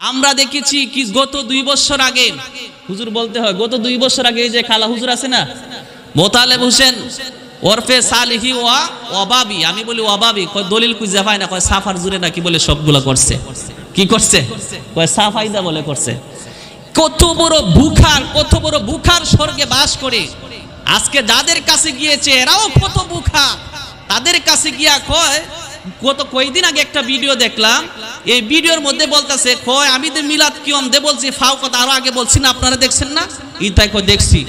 আমরা দেখেছি কি গত দুই বছর আগে, হুজুর বলতে হয়, গত দুই বছর আগে যে খালা হুজুর আছে না, মোতালেব হোসেন ওরফে সালিহি ওয়া ওয়াবাবি, আমি বলি ওয়াবাবি, কয় দলিল কুজা পায় না, কয় সাফার জুড়ে নাকি বলে সবগুলো করছে। কি করছে? কয় সাফাইদা বলে করছে। কত বড় বুখার, কত বড় বুখার স্বর্গে বাস করে। আজকে যাদের কাছে গিয়েছে, এরাও কত বুখা তাদের কাছে গিয়া কয় গত কয়েকদিন আগে একটা ভিডিও দেখলাম। এই ভিডিওর মধ্যে বলতেছে, কয়, আমি তো মিলাদ কিয়ম দে বলছি ফাও কথা আরও আগে বলছি না, আপনারা দেখছেন না? ইতাই কয়, দেখছি।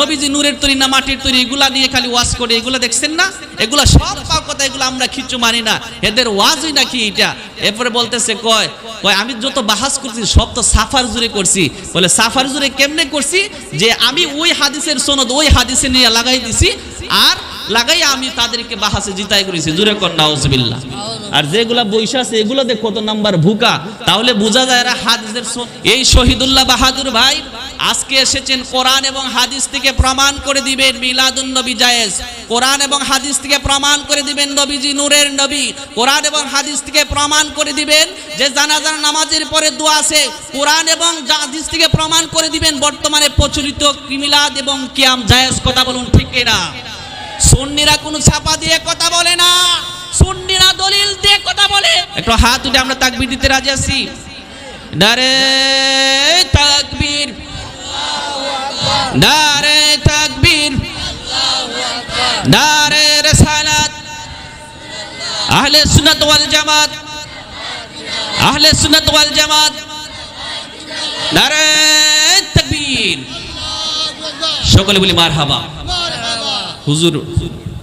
নবীজি নূরের তৈরি না, মাটির তৈরি, এগুলা নিয়ে খালি ওয়াজ করে, এগুলা দেখছেন না? এগুলা সব পাও কথা এগুলো আমরা কিচ্ছু মানি না। এদের ওয়াজই নাকি এটা এরপরে বলতেছে, কয় কয়, আমি যত বাহাস করছি, সব তো সাফার জুড়ে করছি। বলে, সাফার জুড়ে কেমনে করছি? যে আমি ওই হাদিসের সনদ, ওই হাদিসে নিয়ে লাগাই দিছি, আর লাগাই আমি তাদেরকে বাহাসে জিতাই করেছি। কর, নাউজবিল্লাহ। আর যেগুলা বৈশা আছে, এগুলো দেখ কত নাম্বার ভুকা। তাহলে বোঝা যায় এরা হাদিসের এই শহীদুল্লাহ বাহাদুর ভাই আজকে এসেছেন কোরআন এবং হাদিস থেকে প্রমাণ করে দিবেন মিলাদুন নবী জায়েজ। কোরআন এবং হাদিস থেকে প্রমাণ করে দিবেন নবীজি নূরের নবী। কোরআন এবং হাদিস থেকে প্রমাণ করে দিবেন যে জানাজার নামাজের পরে দোয়া আছে। কোরআন এবং হাদিস থেকে প্রমাণ করে দিবেন বর্তমানে প্রচলিত মিলাদ এবং কিয়াম জায়েজ কথা বলুন ঠিক না সুন্নিরা কোনো ছাপা দিয়ে কথা বলে না। সুন্নিরা দলিল দিয়ে কথা বলে। একটু হাত উঠে আমরা তাকবীর দিতে রাজি আছি। নারে তাকবীর। নারে তাকবীর। নারে রিসালাত। আহলে সুন্নাত ওয়াল জামাত। আহলে সুন্নাত ওয়াল জামাত। নারে তাকবীর। সকলে বলি মারহাবা। হুজুর,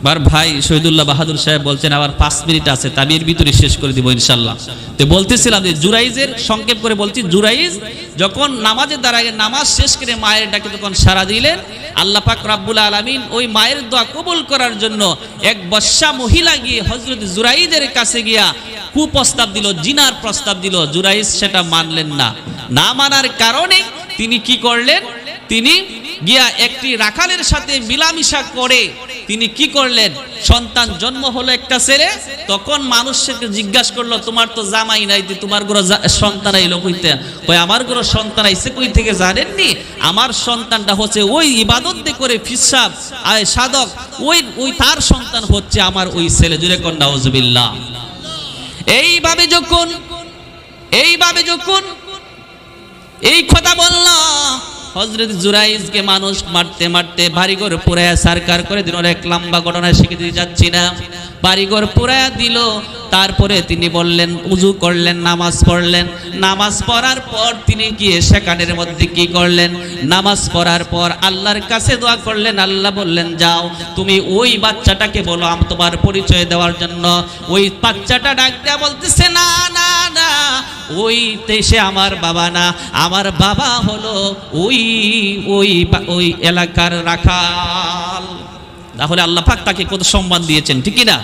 বার ভাই শহীদুল্লাহ বাহাদুর সাহেব বলছেন আবার পাঁচ মিনিট আছে তা আমি এর ভিতরে শেষ করে দিব ইনশাল্লাহ তো বলতেছিলাম যে জুরাইজের সংক্ষেপ করে বলছি, জুরাইজ যখন নামাজের দ্বারা নামাজ শেষ করে মায়ের ডাকে তখন সারা দিলেন। আল্লাহ পাক রাব্বুল আলামিন ওই মায়ের দোয়া কবুল করার জন্য এক বর্ষা মহিলা গিয়ে হজরত জুরাইজের কাছে গিয়া কুপ্রস্তাব দিল, জিনার প্রস্তাব দিল, জুরাইজ সেটা মানলেন না। না মানার কারণে তিনি কি করলেন? তিনি গিয়া একটি রাখালের সাথে মিলামিশা করে তিনি কি করলেন? সন্তান জন্ম হলো একটা ছেলে, তখন মানুষকে জিজ্ঞাসা করল, তোমার তো জামাই নাই তোমার জা- সন্তান আইলো কইতে? ওই আমার ঘরে সন্তান আইছে কই থেকে জানেননি? আমার সন্তানটা হচ্ছে ওই ইবাদত করে ফিসাব আয় সাধক, ওই ওই তার সন্তান হচ্ছে আমার ওই ছেলে। জুড়ে কন্যা হজবিল্লাহ এইভাবে যখন এইভাবে যখন এই কথা বললাম হজরত জুরাইজকে মানুষ মারতে মারতে বাড়িঘর পুরায়া সারকার করে দিন এক লম্বা ঘটনা শিখে দিতে যাচ্ছি না। বাড়িঘর পুরায়া দিল। তারপরে তিনি বললেন, উজু করলেন, নামাজ পড়লেন। নামাজ পড়ার পর তিনি গিয়ে সেখানের মধ্যে কি করলেন? নামাজ পড়ার পর আল্লাহর কাছে দোয়া করলেন। আল্লাহ বললেন, যাও, তুমি ওই বাচ্চাটাকে বলো, আমি তোমার পরিচয় দেওয়ার জন্য। ওই বাচ্চাটা ডাক দেয়া বলতেছে, না না ওই দেশে আমার বাবা না। আমার বাবা হলো ওই ওই ওই এলাকার রাখাল। তাহলে আল্লাহ পাক তাকে কত সম্মান দিয়েছেন, ঠিক না?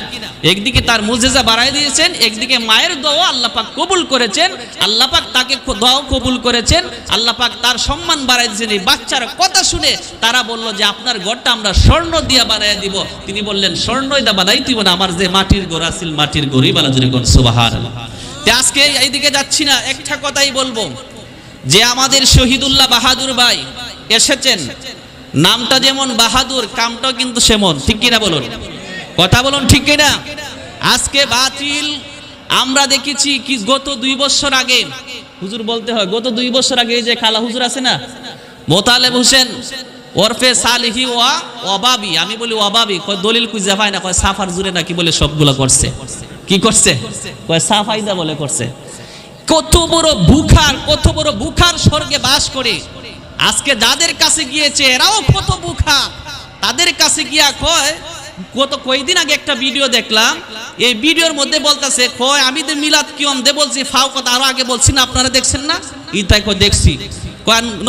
একদিকে তার মুজেজা বাড়াই দিয়েছেন, একদিকে মায়ের দোয়া আল্লাহ পাক কবুল করেছেন, আল্লাহ পাক তাকে দোয়াও কবুল করেছেন, আল্লাহ পাক তার সম্মান বাড়াই দিয়েছেন। এই বাচ্চার কথা শুনে তারা বলল যে, আপনার ঘরটা আমরা স্বর্ণ দিয়ে বানাই দিব। তিনি বললেন, স্বর্ণই দা বানাই দিব না, আমার যে মাটির ঘর আছিল মাটির যদি কোন সুবাহার তে আজকে এইদিকে যাচ্ছি না, একটা কথাই বলব। যে আমাদের শহীদুল্লাহ বাহাদুর ভাই এসেছেন, নামটা যেমন বাহাদুর, কামটাও কিন্তু সেমন। ঠিক কিনা বলুন? কথা বলুন ঠিক কিনা? আজকে বাতিল, আমরা দেখেছি কি গত দুই বছর আগে, হুজুর বলতে হয়, গত দুই বছর আগে যে খালা হুজুর আছে না, মোতালেব হোসেন ওরফে সালিহি ওয়া ওয়াবাবি, আমি বলি ওয়াবাবি দলিল কুজা পায় না, কয় সাফার জুড়ে নাকি বলে সবগুলো করছে। কি করছে? সাফাইদা বলে করছে। কত বড় বুখার, কত বড় বুখার স্বর্গে বাস করে। আজকে যাদের কাছে গিয়েছে, এরাও কত বুখা তাদের কাছে গিয়া কয়, গত কয়েকদিন আগে একটা ভিডিও দেখলাম। এই ভিডিওর মধ্যে বলতেছে, কয়, আমি তো মিলাদ কিয়ম দে বলছি ফাও কথা আরও আগে বলছি না, আপনারা দেখছেন না? ইতাই কয়, দেখছি।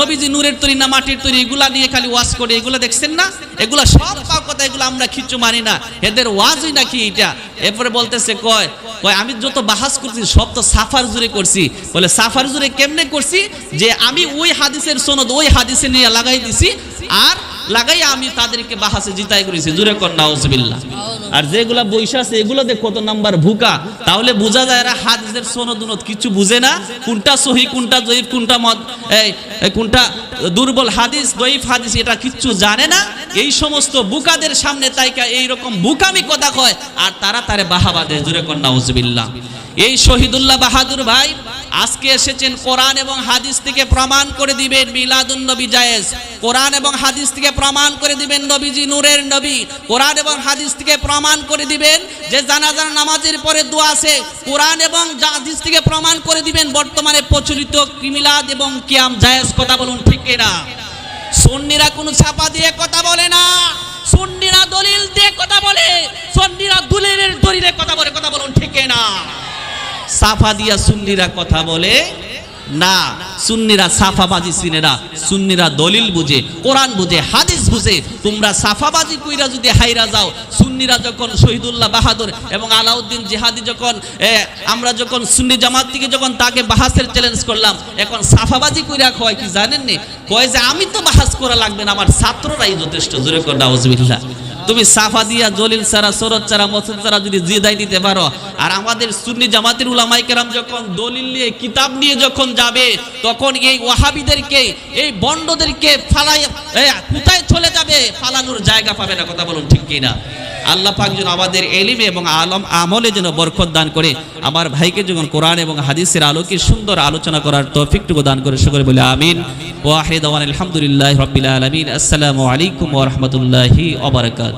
নবীজি নূরের তৈরি না মাটির তৈরি, এগুলা নিয়ে খালি ওয়াজ করে, এগুলা দেখছেন না? এগুলা সব কথা, এগুলো আমরা কিচ্ছু মানি না। এদের ওয়াজই নাকি এটা এরপরে বলতেছে, কয় কয়, আমি যত বাহাস করছি, সব তো সাফার জুড়ে করছি। বলে, সাফার জুড়ে কেমনে করছি? যে আমি ওই হাদিসের সনদ, ওই হাদিসে নিয়ে লাগাই দিছি, আর লাগাই আমি তাদেরকে বাহাসে জিতাই করেছি জুরে কর নাউজবিল্লাহ। আর যেগুলা বৈশা আছে এগুলোতে কত নাম্বার ভুকা। তাহলে বোঝা যায় এরা হাদিসের সনদুনত কিছু বুঝে না কোনটা সহি কোনটা জয়ীফ কোনটা মত এই কোনটা দুর্বল হাদিস দয়ীফ হাদিস এটা কিচ্ছু জানে না। এই সমস্ত বুকাদের সামনে তাইকা এইরকম বুকামি কথা কয় আর তারা তারে বাহাবা দেয় জুরে কর নাউজবিল্লাহ। এই শহীদুল্লাহ বাহাদুর ভাই আজকে এসেছেন কোরআন এবং হাদিস থেকে প্রমাণ করে দিবেন মিলাদুন নবী জায়েজ। কোরআন এবং হাদিস থেকে প্রমাণ করে দিবেন নবীজি নূরের নবী। কোরআন এবং হাদিস থেকে প্রমাণ করে দিবেন যে জানাজার নামাজের পরে দোয়া আছে। কোরআন এবং হাদিস থেকে প্রমাণ করে দিবেন বর্তমানে প্রচলিত মিলাদ এবং কিয়াম জায়েজ কথা বলুন ঠিক না সুন্নিরা কোনো ছাপা দিয়ে কথা বলে না। সুন্নিরা দলিল দিয়ে কথা বলে। সুন্নিরা দলিলের দলিলে কথা বলে, কথা বলুন ঠিক না সাফা দিয়া সুন্নিরা কথা বলে? না, সুন্নিরা সাফাবাজি না। সুন্নিরা দলিল বুঝে, কোরআন বুঝে, হাদিস বুঝে। তোমরা সাফাবাজি কইরা যদি হাইরা যাও, সুন্নিরা যখন শহীদুল্লাহ বাহাদুর এবং আলাউদ্দিন জিহাদি যখন আমরা যখন সুন্নি জামাত থেকে যখন তাকে বাহাসের চ্যালেঞ্জ করলাম, এখন সাফাবাজি কইরা কয় কি জানেন নি কয় যে, আমি তো বাহাস করা লাগবে না, আমার ছাত্ররাই যথেষ্ট। জোরে কর, নাউজুবিল্লাহ। তুমি সাফা দিয়া, জলিল সারা সরত সারা মসুদ সারা যদি জিদাই দিতে পারো। আর আমাদের সুন্নি জামাতের উলামাইকেরাম যখন দলিল নিয়ে, কিতাব নিয়ে যখন যাবে, তখন এই ওয়াহাবিদেরকে, এই বন্ডদেরকে ফালাই কোথায় চলে যাবে? ফালানোর জায়গা পাবে না, কথা বলুন ঠিক কিনা? আল্লাহ পাক যেন আমাদের এলিমে এবং আলম আমলে যেন বরকত দান করে, আমার ভাইকে যখন কোরআন এবং হাদিসের আলোকে সুন্দর আলোচনা করার তৌফিকটুকু দান করে, সকলে বলে আমিন। ওয়াহিদ আলহামদুলিল্লাহ রবিল আলমিন। আসসালামু আলাইকুম ওরহমতুল্লাহি ওবরাকাত